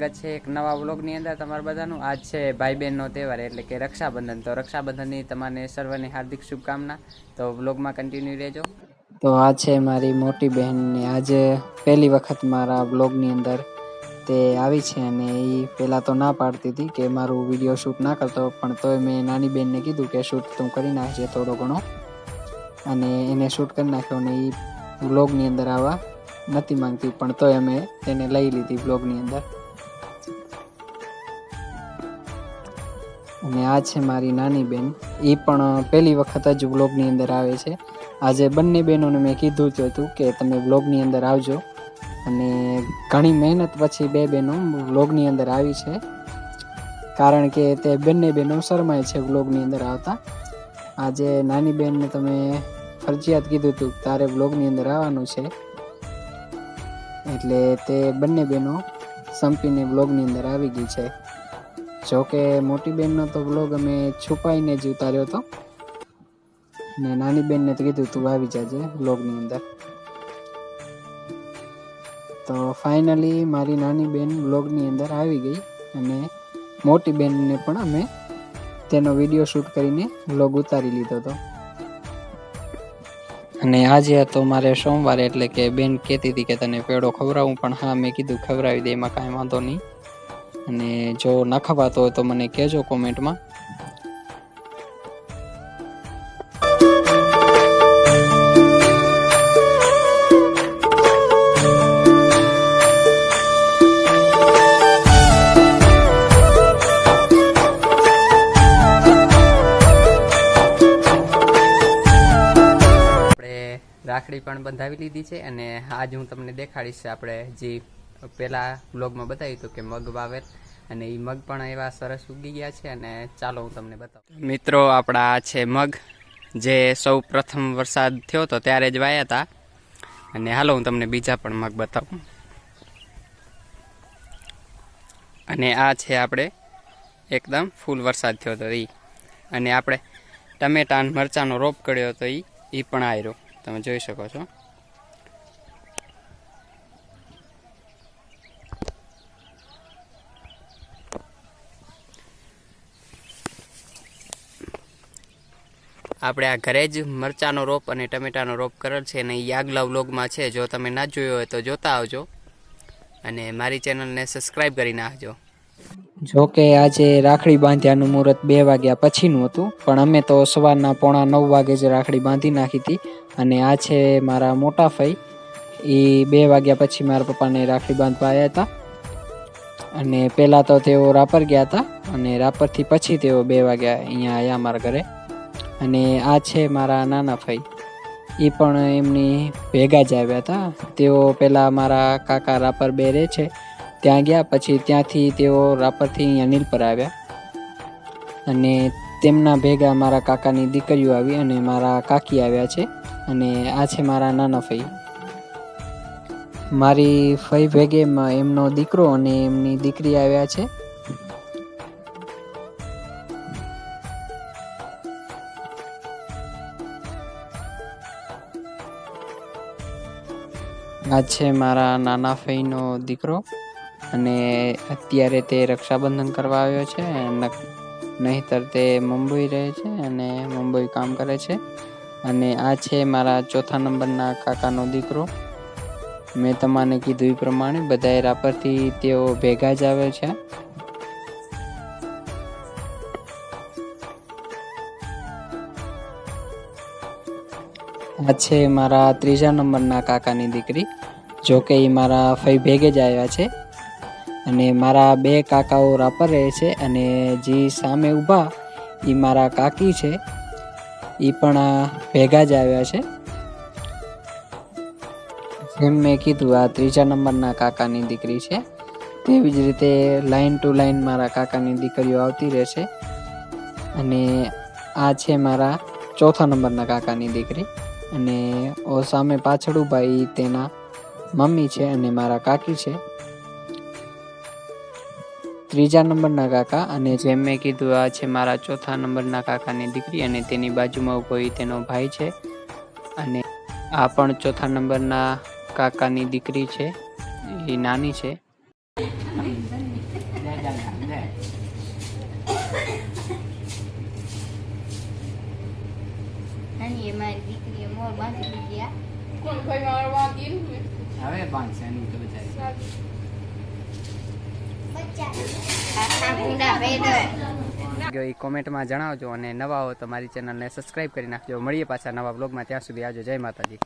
સ્વાગત છે એક નવા વ્લોગની અંદર તમારા બધાનું. આજ છે ભાઈ બહેનનો તહેવાર, એટલે કે રક્ષાબંધન. તો રક્ષાબંધનની તમારે સર્વને હાર્દિક શુભકામના. તો વ્લોગમાં કન્ટિન્યુ રહેજો. તો આ છે મારી મોટી બહેનને આજે પહેલી વખત મારા બ્લોગની અંદર તે આવી છે અને એ પહેલાં તો ના પાડતી હતી કે મારું વીડિયો શૂટ ના કરતો, પણ તોય મેં નાની બહેનને કીધું કે શૂટ તું કરી નાખજે થોડો ઘણો. અને એને શૂટ કરી નાખ્યો અને એ વ્લોગની અંદર આવવા નથી માંગતી, પણ તોય અમે તેને લઈ લીધી બ્લોગની અંદર. અને આ છે મારી નાની બેન. એ પણ પહેલી વખત જ વ્લોગની અંદર આવે છે. આજે બંને બહેનોને મેં કીધું જ હતું કે તમે વ્લોગની અંદર આવજો. અને ઘણી મહેનત પછી બે બહેનો વ્લોગની અંદર આવી છે. કારણ કે તે બંને બહેનો શરમાય છે વ્લોગની અંદર આવતા. આજે નાની બહેનને તમે ફરજિયાત કીધું હતું, તારે વ્લોગની અંદર આવવાનું છે. એટલે તે બંને બહેનો સંપીને વ્લોગની અંદર આવી ગઈ છે. જો કે મોટી બેનનો તો બ્લોગ અમે છુપાઈને જ ઉતાર્યો હતો. ને નાની બેનને તો કીધું તું આવી જાજે બ્લોગની અંદર. તો ફાઇનલી મારી નાની બેન બ્લોગની અંદર આવી ગઈ અને મોટી બેનને પણ અમે તેનો વીડિયો શૂટ કરીને બ્લોગ ઉતારી લીધો હતો. અને આજે હતો મારે સોમવારે એટલે કે બેન કહેતી હતી કે તને પેડો ખવડાવું, પણ હા, મેં કીધું ખવડાવી દે, એમાં કાંઈ વાંધો નહીં. અને જો ન ખવાતો હોય તો મને કહેજો કોમેન્ટમાં. રાખડી પણ બંધાવી લીધી છે અને આજ હું તમને દેખાડીશ આપણે જે પેલા બ્લોગમાં બતાવ્યું હતું કે મગ વાવેર અને એ મગ પણ એવા સરસ ઉગી ગયા છે અને ચાલો હું તમને બતાવું. મિત્રો, આપણા છે મગ. જે સૌ પ્રથમ વરસાદ થયો હતો ત્યારે જ વાયા હતા અને હાલો હું તમને બીજા પણ મગ બતાવું. અને આ છે આપણે એકદમ ફૂલ વરસાદ થયો હતો એ અને આપણે ટમેટા અને મરચાંનો રોપ કર્યો હતો એ એ પણ આવ્યો તમે જોઈ શકો છો. આપણે આ ઘરે જ મરચાંનો રોપ અને ટમેટાનો રોપ કરેલ છે અને એ આગલા વ્લોગમાં છે. જો તમે ના જોયો હોય તો જોતા આવજો. અને મારી ચેનલને સબસ્ક્રાઈબ કરી નાખજો. જો કે આજે રાખડી બાંધ્યાનું મુહૂર્ત બે વાગ્યા પછીનું હતું, પણ અમે તો સવારના પોણા નવ વાગે જ રાખડી બાંધી નાખી હતી. અને આ છે મારા મોટા ફઈ. એ બે વાગ્યા પછી મારા પપ્પાને રાખડી બાંધવા આવ્યા હતા. અને પહેલાં તો તેઓ રાપર ગયા હતા અને રાપરથી પછી તેઓ બે વાગ્યા અહીંયા આવ્યા મારા ઘરે. અને આ છે મારા નાના ફઈ એ પણ એમની ભેગા જ આવ્યા હતા. તેઓ પહેલાં મારા કાકા રાપર બે રહે છે. ત્યાં ગયા પછી ત્યાંથી તેઓ રાપરથી અહીંયા નીલપર આવ્યા. અને તેમના ભેગા મારા કાકાની દીકરીઓ આવી અને મારા કાકી આવ્યા છે. અને આ છે મારા નાના ફઈ મારી ફઈ ભેગે એમનો દીકરો અને એમની દીકરી આવ્યા છે. આ છે મારા નાના ફઈનો દીકરો અને અત્યારે તે રક્ષાબંધન કરવા આવ્યો છે નહીતર તે મુંબઈ રહે છે અને મુંબઈ કામ કરે છે. અને આ છે મારા ચોથા નંબરના કાકાનો દીકરો. મેં તમને કીધું એ પ્રમાણે બધા રાપરથી તેઓ ભેગા જ આવે છે. આ છે મારા ત્રીજા નંબરના કાકાની દીકરી, જો કે એ મારા ફઈ ભેગે જ આવ્યા છે. અને મારા બે કાકાઓ રાપર રહે છે અને જે સામે ઊભા એ મારા કાકી છે. એ પણ ભેગા જ આવ્યા છે. જેમ મેં કીધું, આ ત્રીજા નંબરના કાકાની દીકરી છે. તેવી જ રીતે લાઈન ટુ લાઈન મારા કાકાની દીકરીઓ આવતી રહેશે અને આ છે મારા ચોથા નંબરના કાકાની દીકરી. અને ઓ સામે પાછળ ઊભા ઈ તેના મમ્મી છે અને મારા કાકી છે. ત્રીજા નંબરના કાકા અને જેમ મેં કીધું આ છે મારા ચોથા નંબરના કાકાની દીકરી અને તેની બાજુમાં ઊભો તેનો ભાઈ છે. અને આ પણ ચોથા નંબરના કાકાની દીકરી છે. એ નાની છે. દીકરીએ મારી દીકરીએ મોર બાંધી દીધી આ. કોણ ભાઈ મારો વાગીન હવે બાંધશે એની તો બચારી કોમેન્ટમાં જણાવજો અને નવા હો તો મારી ચેનલને સબસ્ક્રાઈબ કરી નાખજો. મળીએ પાછા નવા બ્લોગમાં ત્યાં સુધી આવજો. જય માતાજી.